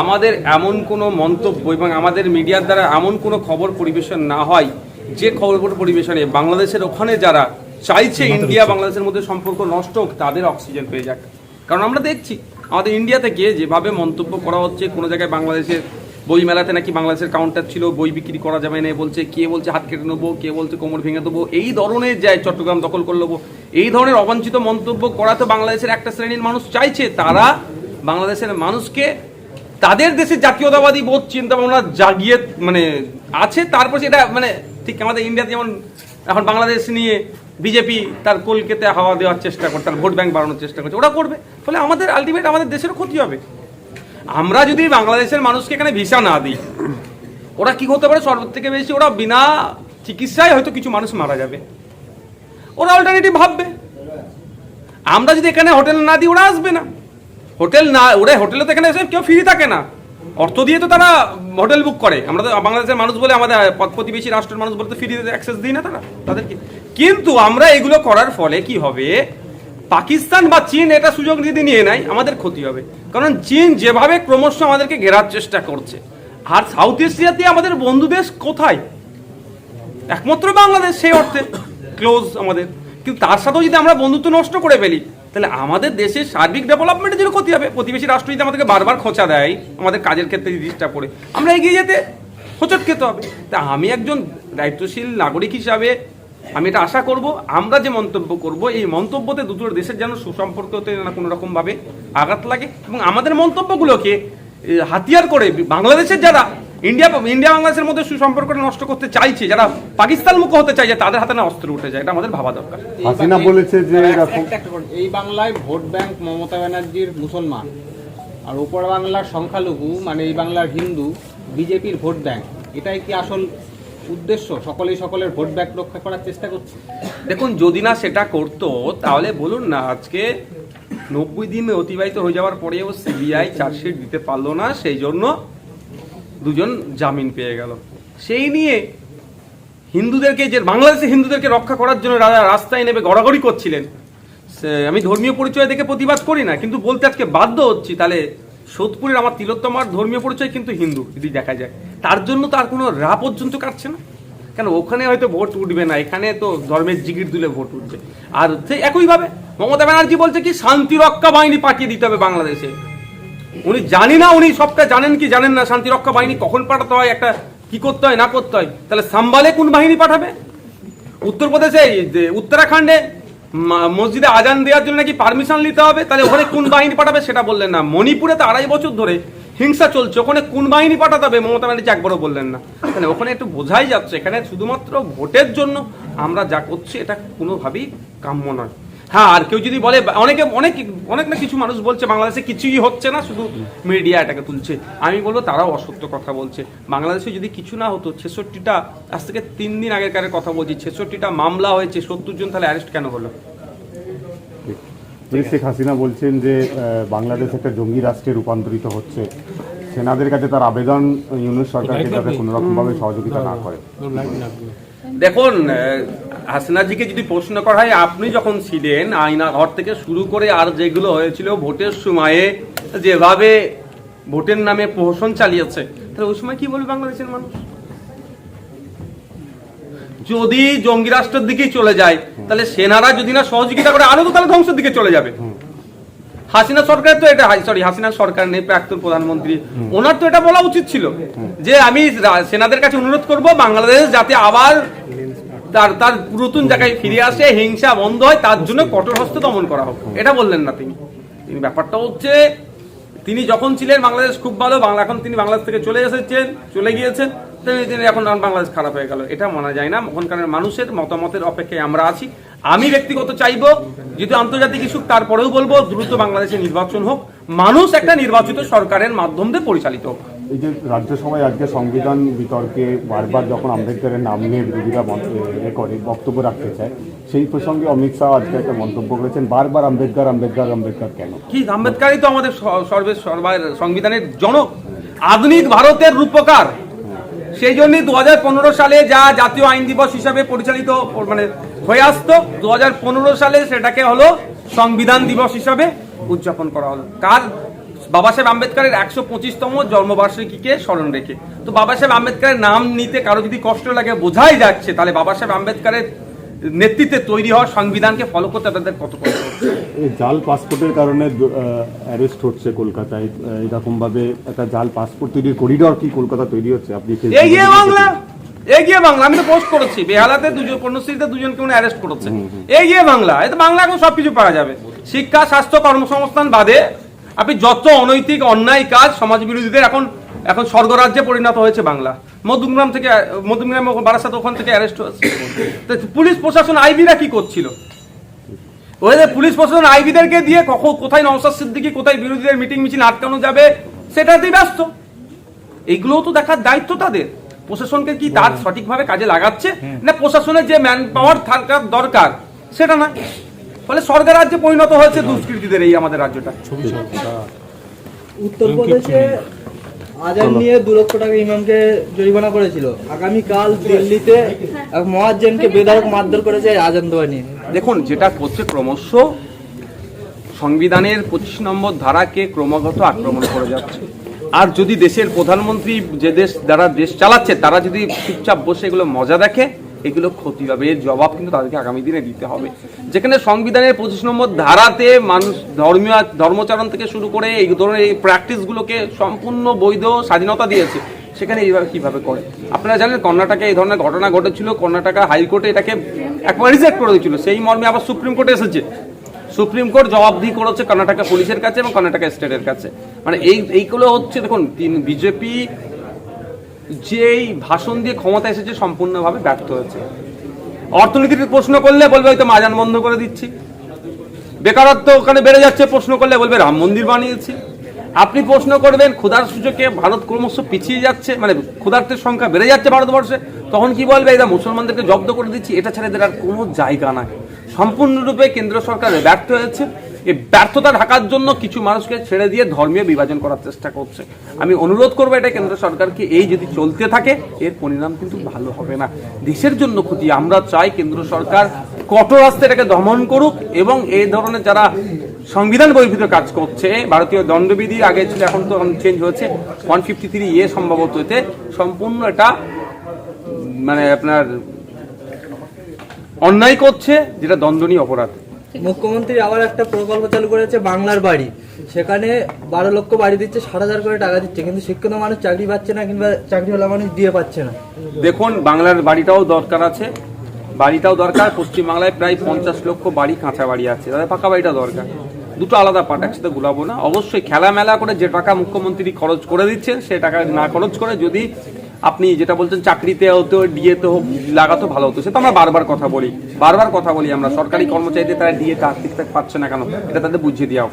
আমাদের এমন কোনো মন্তব্য এবং আমাদের মিডিয়ার দ্বারা এমন কোনো খবর পরিবেশন না হয় যে খবর পরিবেশনে বাংলাদেশের ওখানে যারা চাইছে ইন্ডিয়া বাংলাদেশের মধ্যে সম্পর্ক নষ্ট হোক তাদের অক্সিজেন পেয়ে যাক। কারণ আমরা দেখছি আমাদের ইন্ডিয়া থেকে যেভাবে মন্তব্য করা হচ্ছে কোনো জায়গায় বাংলাদেশের বই মেলাতে নাকি বাংলাদেশের কাউন্টার ছিল বই বিক্রি করা যাবে না বলছে কে বলছে হাত কেটে নেব কে বলছে কোমর ভেঙে দেবো এই ধরনের যায় চট্টগ্রাম দখল করে নেব এই ধরনের অবাঞ্ছিত মন্তব্য করা তো বাংলাদেশের একটা শ্রেণির মানুষ চাইছে তারা বাংলাদেশের মানুষকে তাদের দেশে জাতীয়তাবাদী বোধ চিন্তা ভাবনা জাগিয়ে মানে আছে, তারপর সেটা মানে ঠিক আমাদের ইন্ডিয়াতে যেমন এখন বাংলাদেশ নিয়ে বিজেপি তার কলকাতা হাওয়া দেওয়ার চেষ্টা করছে, তার ভোট ব্যাংক বাড়ানোর চেষ্টা করছে, ওরা করবে। ফলে আমাদের আলটিমেট আমাদের দেশেরও ক্ষতি হবে। আমরা যদি বাংলাদেশের মানুষকে এখানে ভিসা না দিই, ওরা কি হতে পারে? সর্ব থেকে বেশি ওরা বিনা চিকিৎসায় হয়তো কিছু মানুষ মারা যাবে। ওরা অল্টারনেটিভ ভাববে। আমরা যদি এখানে হোটেল না দিই, ওরা আসবে না। হোটেল না, ওরা হোটেলে তো এখানে এসে কেউ ফ্রি থাকে না। অর্থ দিয়ে তো তারা হোটেল বুক করে। আমরা তো বাংলাদেশের মানুষ বলে আমাদের প্রতিবেশী রাষ্ট্রের মানুষ বলে তো ফ্রি অ্যাক্সেস দিই না তারা। তাদেরকে। কিন্তু আমরা এগুলো করার ফলে কি হবে? পাকিস্তান বা চীন এটা সুযোগ যদি নিয়ে নেয়, আমাদের ক্ষতি হবে। কারণ চীন যেভাবে ক্রমশ আমাদেরকে ঘেরার চেষ্টা করছে, আর সাউথ এশিয়াতে আমাদের বন্ধু দেশ কোথায়? একমাত্র বাংলাদেশ সেই অর্থে। ক্লোজ আমাদের। কিন্তু তার সাথেও যদি আমরা বন্ধুত্ব নষ্ট করে ফেলি তাহলে আমাদের দেশের সার্বিক ডেভেলপমেন্টের জন্য ক্ষতি হবে। প্রতিবেশী রাষ্ট্র যদি আমাদেরকে বারবার খোঁচা দেয়, আমাদের কাজের ক্ষেত্রে ডিস্টার্ব করে, আমরা এগিয়ে যেতে হোঁচট খেতে হবে। তা আমি একজন দায়িত্বশীল নাগরিক হিসাবে আমি এটা আশা করব, আমরা যে মন্তব্য করব, এই মন্তব্যতে দুটো দেশের যেন সুসম্পর্কতে না কোনো রকমভাবে আঘাত লাগে এবং আমাদের মন্তব্যগুলোকে হাতিয়ার করে, বাংলাদেশের যারা ইন্ডিয়া ইন্ডিয়া বাংলাদেশের মধ্যে সুসম্পর্কটা নষ্ট করতে চাইছে যারা পাকিস্তান মুখ হতে চাইছে তাদের হাতে না অস্ত্র উঠে যায় এটা আমাদের ভাবা দরকার। এই হাসিনা বাংলায়- বলেছে যে। এই বাংলায় ভোট ব্যাংক মমতা ব্যানার্জির মুসলমান। আর উপর বাংলার সংখ্যালঘু মানে এই বাংলার হিন্দু বিজেপির ভোট ব্যাংক। এটাই কি আসল উদ্দেশ্য? সকলেই সকলের ভোট ব্যাংক রক্ষা করার চেষ্টা করছে। দেখুন যদি না সেটা করতো তাহলে বলুন না আজকে নব্বই দিন অতিবাহিত হয়ে যাওয়ার পরেও সিবিআই চার্জশিট দিতে পারল না সেই জন্য দুজন জামিন পেয়ে গেল। সেই নিয়ে হিন্দুদেরকে যে বাংলাদেশে হিন্দুদেরকে রক্ষা করার জন্য রাস্তায় নেমে গড়াগড়ি করছিলেন আমি ধর্মীয় পরিচয় দেখে প্রতিবাদ করি না, কিন্তু বলতে আজকে বাধ্য হচ্ছি, তাহলে সোদপুরের আমার তিলোত্তমার ধর্মীয় পরিচয় কিন্তু হিন্দু, যদি দেখা যায়। তার জন্য তার কোনো রা পর্যন্ত কাটছে না। কেন, ওখানে হয়তো ভোট উঠবে না, এখানে তো ধর্মের জিগির দিলে ভোট উঠবে। আর একইভাবে মমতা ব্যানার্জি বলছে কি, শান্তি রক্ষা বাহিনী পাঠিয়ে দিতে হবে বাংলাদেশে। উনি জানি না, উনি সবটা জানেন কি জানেন না শান্তি রক্ষা বাহিনী কখন পাঠাতে হয়, একটা কি করতে হয়, না করতে হয়, তাহলে সাম্বালে কোন বাহিনী পাঠাবে? উত্তরপ্রদেশে উত্তরাখণ্ডে মসজিদে আজান দেওয়ার জন্য নাকি পারমিশন নিতে হবে? তাহলে ওখানে কোন বাহিনী পাঠাবে সেটা বললেন না। মণিপুরে তো আড়াই বছর ধরে হিংসা চলছে, ওখানে কোন বাহিনী পাঠাতে হবে? মমতা ব্যানার্জি একবারও বললেন না। তাহলে ওখানে একটু বোঝাই যাচ্ছে, এখানে শুধুমাত্র ভোটের জন্য আমরা যা করছি, এটা কোনোভাবেই কাম্য নয়। হ্যাঁ আর কেউ যদি বলে অনেকে অনেক অনেক না কিছু মানুষ বলছে বাংলাদেশে কিছুই হচ্ছে না শুধু মিডিয়া এটাকে তুলছে। আমি বলব তারাও অসত্য কথা বলছে। বাংলাদেশে যদি কিছু না হতো ছেষট্টিটা আজ থেকে তিন দিন আগেকার কথা বলছি ছেষট্টিটা মামলা হয়েছে সত্তর জন তাহলে অ্যারেস্ট কেন হলো? শেখ হাসিনা বলছেন যে বাংলাদেশ একটা জঙ্গি রাষ্ট্রে রূপান্তরিত হচ্ছে। সেনাদের কাছে তার আবেদন ইউনুস সরকারকে যাতে কোনো রকমভাবে সহযোগিতা না করে। দেখুন হাসিনাজিকে যদি প্রশ্ন করা হয়, আপনি যখন ছিলেন আইনা ঘর থেকে শুরু করে আর যেগুলো হয়েছিল ভোটের সময়ে যেভাবে ভোটের নামে প্রহসন চালিয়েছে, তাহলে ওই সময় কি বলবে বাংলাদেশের মানুষ? যদি জঙ্গি রাষ্ট্রের দিকেই চলে যায়, তাহলে সেনারা যদি না সহযোগিতা করে আরও তো তাহলে ধ্বংসের দিকে চলে যাবে। হাসিনা সরকার তো এটা সরি হাসিনা সরকার নেই, প্রাক্তন প্রধানমন্ত্রী, ওনার তো এটা বলা উচিত ছিল যে আমি সেনাদের কাছে অনুরোধ করব, বাংলাদেশ যাতে আবার তার তার নতুন জায়গায় ফিরে আসে হিংসা বন্ধ হয় তার জন্য কঠোর হস্তে দমন করা হোক। এটা বললেন না তিনি। তিনি ব্যাপারটা হচ্ছে তিনি যখন ছিলেন বাংলাদেশ খুব ভালো বাংলা এখন তিনি বাংলাদেশ থেকে চলে এসেছেন চলে গিয়েছেন তিনি- এখন বাংলাদেশ খারাপ হয়ে গেল। এটা মানা যায় না। ওখানকার মানুষের মতামতের অপেক্ষায় আমরা আছি। আমি ব্যক্তিগত চাইব যদি আন্তর্জাতিক ইস্যু তারপরেও বলব দ্রুত বাংলাদেশে নির্বাচন হোক। মানুষ একটা নির্বাচিত সরকারের মাধ্যম দিয়ে পরিচালিত হোক। এই যে রাজ্যসভায় আজকে সংবিধান বিতর্কে বারবার যখন আম্বেদকরের নাম নিয়ে বিরোধীরা করে, বক্তব্য রাখতে চায়, সেই প্রসঙ্গে অমিত শাহ আজকে একটা মন্তব্য করেছেন, বারবার আম্বেদকর আম্বেদকর আম্বেদকর কেন? কি, আম্বেদকারই তো আমাদের সর্বে সংবিধানের জনক, আধুনিক ভারতের রূপকার। সেই জন্যই দু সালে যা জাতীয় আইন দিবস হিসাবে পরিচালিত মানে হয়ে আসতো দু হাজার পনেরো সালে সেটাকে হলো সংবিধান দিবস হিসাবে উদযাপন করা হলো। কার বাবা সাহেব আম্বেদকরের একশো পঁচিশতম জন্মবার্ষিকীকে স্মরণ রেখে। তো বাবা সাহেব আম্বেদকরের নাম নিতে কারও যদি কষ্ট লাগে বোঝাই যাচ্ছে তাহলে বাবা সাহেব আম্বেদকরের নেতৃত্বে তৈরি হওয়া সংবিধানকে ফলো করতে তাদের কত কষ্ট এই জাল পাসপোর্টের কারণে অ্যারেস্ট হচ্ছে কলকাতায়। আহ, এরকমভাবে একটা জাল পাসপোর্ট তৈরির করিডর কি কলকাতা তৈরি হচ্ছে? আপনি এগিয়ে বাংলা! এগিয়ে বাংলা! আমি তো পোস্ট করেছি। বেহালাতে দুজন কন্যাশ্রীতে দুজনকে উনি অ্যারেস্ট করেছে। এগিয়ে বাংলা! এতে বাংলা এখন সবকিছু পাওয়া যাবে। শিক্ষা স্বাস্থ্য কর্মসংস্থান বাদে আপনি যত অনৈতিক অন্যায় কাজ সমাজ বিরোধীদের এখন এখন স্বর্গরাজ্যে পরিণত হয়েছে বাংলা। মধুগ্রাম থেকে মধুগ্রাম বারাসাত ওখান থেকে অ্যারেস্ট হয়েছে। পুলিশ প্রশাসন আইবিরা কি করছিল? ওই যে পুলিশ প্রশাসন আইবিদেরকে দিয়ে কখন কোথায় নওসাদ সিদ্দিকি কোথায় বিরোধীদের মিটিং মিছিল আটকানো যাবে সেটাতেই ব্যস্ত। এইগুলোও তো দেখার দায়িত্ব তাদের। প্রশাসনকে কি তার সঠিকভাবে কাজে লাগাচ্ছে? না প্রশাসনের যে ম্যান পাওয়ার থাকার দরকার সেটা না। ফলে সরকার রাজ্যে পরিণত হয়েছে দুষ্কৃতীদের এই আমাদের রাজ্যটা। উত্তরপ্রদেশে আজান নিয়ে দু লক্ষ টাকা ইমামকে জরিমানা করেছিল। আগামীকাল দিল্লিতে এক মহাজ্জেনকে বেধড়ক মারধর করেছে আজান দেওয়া নিয়ে। দেখুন যেটা করছে ক্রমশ সংবিধানের পঁচিশ নম্বর ধারাকে ক্রমাগত আক্রমণ করে যাচ্ছে। আর যদি দেশের প্রধানমন্ত্রী যে দেশ যারা দেশ চালাচ্ছে তারা যদি চুপচাপ বসে এগুলো মজা দেখে এগুলো ক্ষতি হবে। এর জবাব কিন্তু তাদেরকে আগামী দিনে দিতে হবে। যেখানে সংবিধানের পঁচিশ নম্বর ধারাতে মানুষ ধর্মীয় ধর্মচারণ থেকে শুরু করে এই ধরনের এই প্র্যাকটিসগুলোকে সম্পূর্ণ বৈধ স্বাধীনতা দিয়েছে, সেখানে এইভাবে কীভাবে করে? আপনারা জানেন কর্ণাটকে এই ধরনের ঘটনা ঘটেছিল। কর্ণাটকা হাইকোর্টে এটাকে একবার রিজেক্ট করে দিয়েছিল। সেই মর্মে আবার সুপ্রিম কোর্টে এসেছে। সুপ্রিম কোর্ট জবাবদিহি করেছে কর্ণাটকা পুলিশের কাছে এবং কর্ণাটকা স্টেটের কাছে। মানে এই, এইগুলো হচ্ছে, দেখুন, তিন বিজেপি যেই ভাষণ দিয়ে ক্ষমতা এসেছে সম্পূর্ণভাবে ব্যর্থ হয়েছে। অর্থনীতির প্রশ্ন করলে বলবে হয়তো মাজান বন্ধ করে দিচ্ছি। বেকারত্ব ওখানে বেড়ে যাচ্ছে, প্রশ্ন করলে বলবে রাম মন্দির বানিয়েছি। আপনি প্রশ্ন করবেন, ক্ষুধার সূচকে ভারত ক্রমশ পিছিয়ে যাচ্ছে মানে ক্ষুধার্তের সংখ্যা বেড়ে যাচ্ছে ভারতবর্ষে, তখন কি বলবে এরা মুসলমানদেরকে জব্দ করে দিচ্ছি, এটা ছাড়া এদের আর কোনো জায়গা নাই। সম্পূর্ণরূপে কেন্দ্র সরকার ব্যর্থ হয়েছে। এই ব্যর্থতা ঢাকার জন্য কিছু মানুষকে ছেড়ে দিয়ে ধর্মীয় বিভাজন করার চেষ্টা করছে। আমি অনুরোধ করব এটা কেন্দ্র সরকারকে এই যদি চলতে থাকে, এর পরিণাম কিন্তু ভালো হবে না। দেশের জন্য ক্ষতি, আমরা চাই কেন্দ্র সরকার কঠোর হস্তে এটাকে দমন করুক এবং এই ধরনের যারা সংবিধান বহির্ভূত কাজ করছে, ভারতীয় দণ্ডবিধি আগে ছিল, এখন তো চেঞ্জ হয়েছে। ওয়ান ফিফটি থ্রি এ সম্ভবত এতে সম্পূর্ণ এটা মানে আপনার অন্যায় করছে, যেটা দণ্ডনীয় অপরাধ। মুখ্যমন্ত্রী আবার একটা প্রকল্প চালু করেছে বাংলার বাড়ি। সেখানে বারো লক্ষ বাড়ি দিচ্ছে ষাট হাজার করে টাকা দিচ্ছে। কিন্তু শিক্ষিত মানুষ চাকরি পাচ্ছে না কিংবা চাকরিওয়ালা মানুষ দিয়ে পাচ্ছে না। দেখুন, বাংলার বাড়িটাও দরকার আছে। বাড়িটাও দরকার, পশ্চিমবাংলায় প্রায় পঞ্চাশ লক্ষ বাড়ি, কাঁচা বাড়ি আছে। তাদের পাকা বাড়িটা দরকার। দুটো আলাদা পার্ট একসাথে গুলাবো না। অবশ্যই খেলা মেলা করে যে টাকা মুখ্যমন্ত্রী খরচ করে দিচ্ছেন, সে টাকা না খরচ করে যদি আপনি যেটা বলছেন, চাকরিতে হতো, ডিএতে হোক, লাগাতো ভালো হতো। সেটা আমরা বারবার কথা বলি। বারবার কথা বলি আমরা। সরকারি কর্মচারীদের তারা ডিএ ঠিকঠাক পাচ্ছে না কেন? এটা তাদের বুঝিয়ে দেওয়া